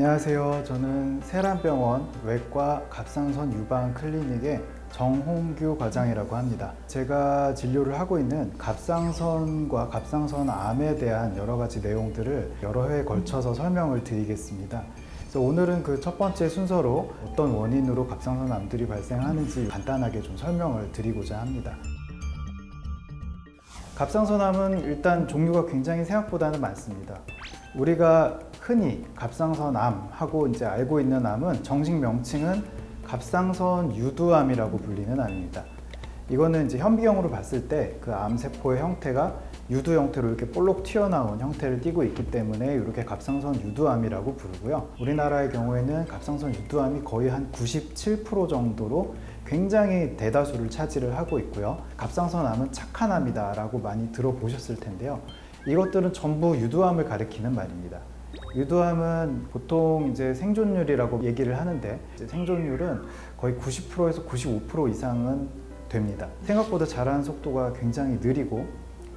안녕하세요. 저는 세란병원 외과 갑상선 유방 클리닉의 정홍규 과장이라고 합니다. 제가 진료를 하고 있는 갑상선과 갑상선 암에 대한 여러 가지 내용들을 여러 회에 걸쳐서 설명을 드리겠습니다. 그래서 오늘은 그 첫 번째 순서로 어떤 원인으로 갑상선 암들이 발생하는지 간단하게 좀 설명을 드리고자 합니다. 갑상선암은 일단 종류가 굉장히 생각보다는 많습니다. 우리가 흔히 갑상선암하고 이제 알고 있는 암은 정식 명칭은 갑상선 유두암이라고 불리는 암입니다. 이거는 이제 현미경으로 봤을 때 그 암세포의 형태가 유두 형태로 이렇게 볼록 튀어나온 형태를 띠고 있기 때문에 이렇게 갑상선 유두암이라고 부르고요. 우리나라의 경우에는 갑상선 유두암이 거의 한 97% 정도로 굉장히 대다수를 차지를 하고 있고요. 갑상선암은 착한 암이다라고 많이 들어보셨을 텐데요. 이것들은 전부 유두암을 가리키는 말입니다. 유두암은 보통 이제 생존율이라고 얘기를 하는데 생존율은 거의 90%에서 95% 이상은 됩니다. 생각보다 자라는 속도가 굉장히 느리고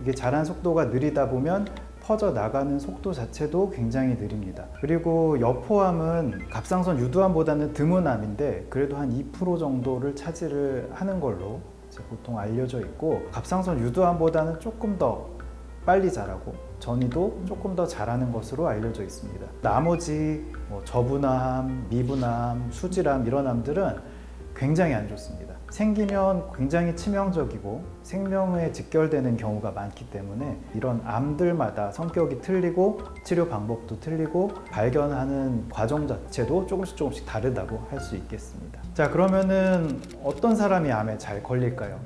이게 자라는 속도가 느리다 보면 퍼져 나가는 속도 자체도 굉장히 느립니다. 그리고 여포암은 갑상선 유두암보다는 드문 암인데 그래도 한 2% 정도를 차지를 하는 걸로 보통 알려져 있고 갑상선 유두암보다는 조금 더 빨리 자라고 전이도 조금 더 자라는 것으로 알려져 있습니다. 나머지 뭐 저분암, 미분암, 수질암 이런 암들은 굉장히 안 좋습니다. 생기면 굉장히 치명적이고 생명에 직결되는 경우가 많기 때문에 이런 암들마다 성격이 틀리고 치료 방법도 틀리고 발견하는 과정 자체도 조금씩 조금씩 다르다고 할 수 있겠습니다. 자, 그러면은 어떤 사람이 암에 잘 걸릴까요?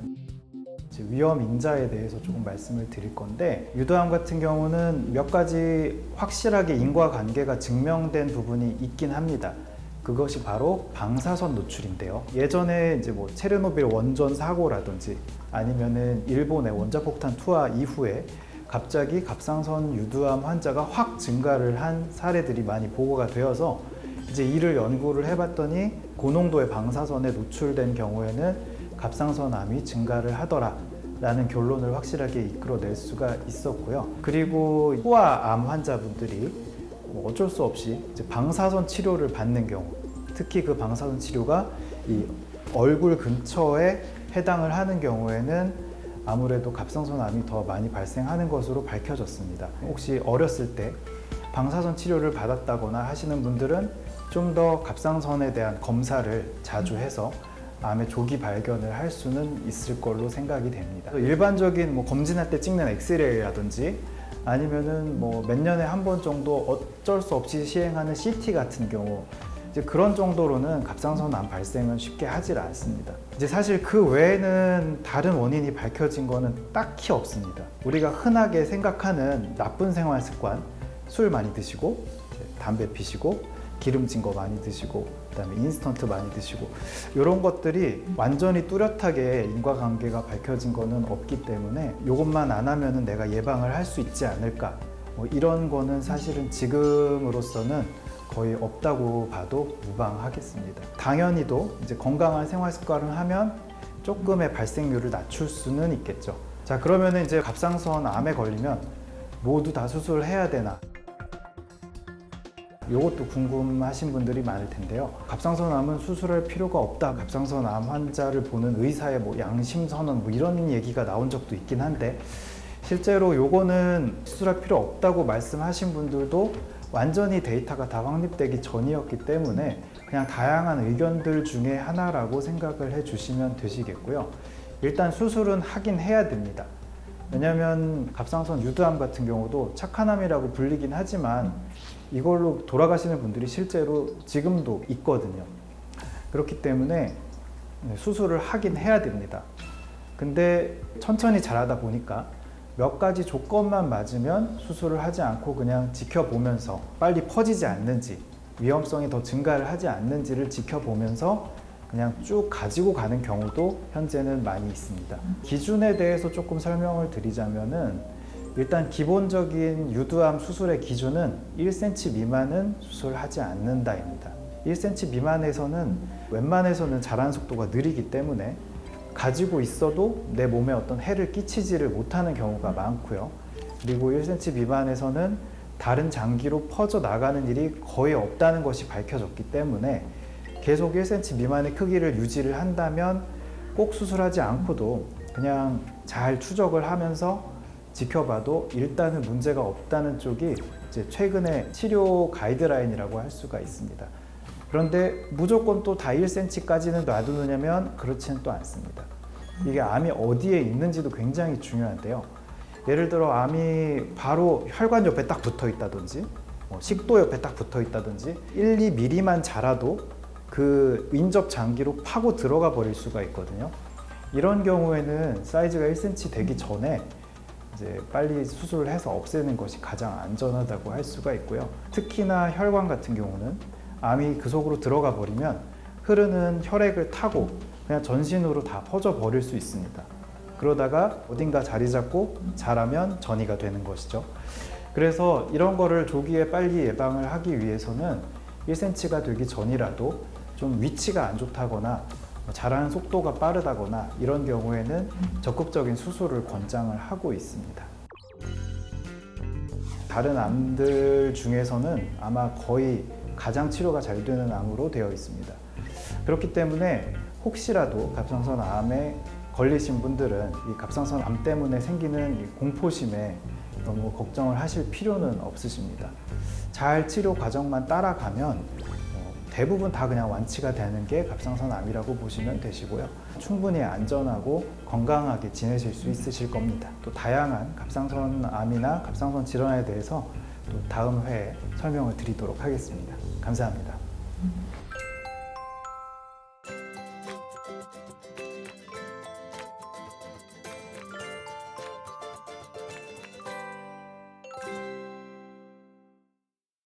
위험 인자에 대해서 조금 말씀을 드릴 건데 유도암 같은 경우는 몇 가지 확실하게 인과관계가 증명된 부분이 있긴 합니다. 그것이 바로 방사선 노출인데요. 예전에 이제 뭐 체르노빌 원전 사고라든지 아니면은 일본의 원자폭탄 투하 이후에 갑자기 갑상선 유두암 환자가 확 증가를 한 사례들이 많이 보고가 되어서 이제 이를 연구를 해봤더니 고농도의 방사선에 노출된 경우에는 갑상선암이 증가를 하더라. 라는 결론을 확실하게 이끌어낼 수가 있었고요. 그리고 소아암 환자분들이 뭐 어쩔 수 없이 방사선 치료를 받는 경우, 특히 그 방사선 치료가 이 얼굴 근처에 해당을 하는 경우에는 아무래도 갑상선암이 더 많이 발생하는 것으로 밝혀졌습니다. 혹시 어렸을 때 방사선 치료를 받았다거나 하시는 분들은 좀 더 갑상선에 대한 검사를 자주 해서 암의 조기 발견을 할 수는 있을 걸로 생각이 됩니다. 일반적인 뭐 검진할 때 찍는 엑스레이라든지 아니면은 뭐 몇 년에 한 번 정도 어쩔 수 없이 시행하는 CT 같은 경우 이제 그런 정도로는 갑상선 암 발생은 쉽게 하질 않습니다. 이제 사실 그 외에는 다른 원인이 밝혀진 거는 딱히 없습니다. 우리가 흔하게 생각하는 나쁜 생활 습관, 술 많이 드시고 담배 피시고 기름진 거 많이 드시고 그다음에 인스턴트 많이 드시고 이런 것들이 완전히 뚜렷하게 인과관계가 밝혀진 거는 없기 때문에 이것만 안 하면은 내가 예방을 할 수 있지 않을까 뭐 이런 거는 사실은 지금으로서는 거의 없다고 봐도 무방하겠습니다. 당연히도 이제 건강한 생활 습관을 하면 조금의 발생률을 낮출 수는 있겠죠. 자 그러면은 이제 갑상선 암에 걸리면 모두 다 수술을 해야 되나? 이것도 궁금하신 분들이 많을 텐데요. 갑상선암은 수술할 필요가 없다. 갑상선암 환자를 보는 의사의 뭐 양심 선언 뭐 이런 얘기가 나온 적도 있긴 한데 실제로 요거는 수술할 필요 없다고 말씀하신 분들도 완전히 데이터가 다 확립되기 전이었기 때문에 그냥 다양한 의견들 중에 하나라고 생각을 해 주시면 되시겠고요. 일단 수술은 하긴 해야 됩니다. 왜냐하면 갑상선 유두암 같은 경우도 착한 암이라고 불리긴 하지만 이걸로 돌아가시는 분들이 실제로 지금도 있거든요. 그렇기 때문에 수술을 하긴 해야 됩니다. 근데 천천히 자라다 보니까 몇 가지 조건만 맞으면 수술을 하지 않고 그냥 지켜보면서 빨리 퍼지지 않는지 위험성이 더 증가를 하지 않는지를 지켜보면서 그냥 쭉 가지고 가는 경우도 현재는 많이 있습니다. 기준에 대해서 조금 설명을 드리자면은 일단 기본적인 유두암 수술의 기준은 1cm 미만은 수술하지 않는다입니다. 1cm 미만에서는 웬만해서는 자라는 속도가 느리기 때문에 가지고 있어도 내 몸에 어떤 해를 끼치지를 못하는 경우가 많고요. 그리고 1cm 미만에서는 다른 장기로 퍼져 나가는 일이 거의 없다는 것이 밝혀졌기 때문에 계속 1cm 미만의 크기를 유지를 한다면 꼭 수술하지 않고도 그냥 잘 추적을 하면서 지켜봐도 일단은 문제가 없다는 쪽이 이제 최근의 치료 가이드라인이라고 할 수가 있습니다. 그런데 무조건 또 다 1cm까지는 놔두느냐면 그렇지는 또 않습니다. 이게 암이 어디에 있는지도 굉장히 중요한데요. 예를 들어 암이 바로 혈관 옆에 딱 붙어 있다든지 뭐 식도 옆에 딱 붙어 있다든지 1, 2mm만 자라도 그 인접 장기로 파고 들어가 버릴 수가 있거든요. 이런 경우에는 사이즈가 1cm 되기 전에 이제 빨리 수술을 해서 없애는 것이 가장 안전하다고 할 수가 있고요. 특히나 혈관 같은 경우는 암이 그 속으로 들어가 버리면 흐르는 혈액을 타고 그냥 전신으로 다 퍼져 버릴 수 있습니다. 그러다가 어딘가 자리 잡고 자라면 전이가 되는 것이죠. 그래서 이런 거를 조기에 빨리 예방을 하기 위해서는 1cm가 되기 전이라도 좀 위치가 안 좋다거나 뭐 자라는 속도가 빠르다거나 이런 경우에는 적극적인 수술을 권장을 하고 있습니다. 다른 암들 중에서는 아마 거의 가장 치료가 잘 되는 암으로 되어 있습니다. 그렇기 때문에 혹시라도 갑상선 암에 걸리신 분들은 이 갑상선 암 때문에 생기는 이 공포심에 너무 걱정을 하실 필요는 없으십니다. 잘 치료 과정만 따라가면 어, 대부분 다 그냥 완치가 되는 게 갑상선 암이라고 보시면 되시고요. 충분히 안전하고 건강하게 지내실 수 있으실 겁니다. 또 다양한 갑상선 암이나 갑상선 질환에 대해서 또 다음 회에 설명을 드리도록 하겠습니다. 감사합니다.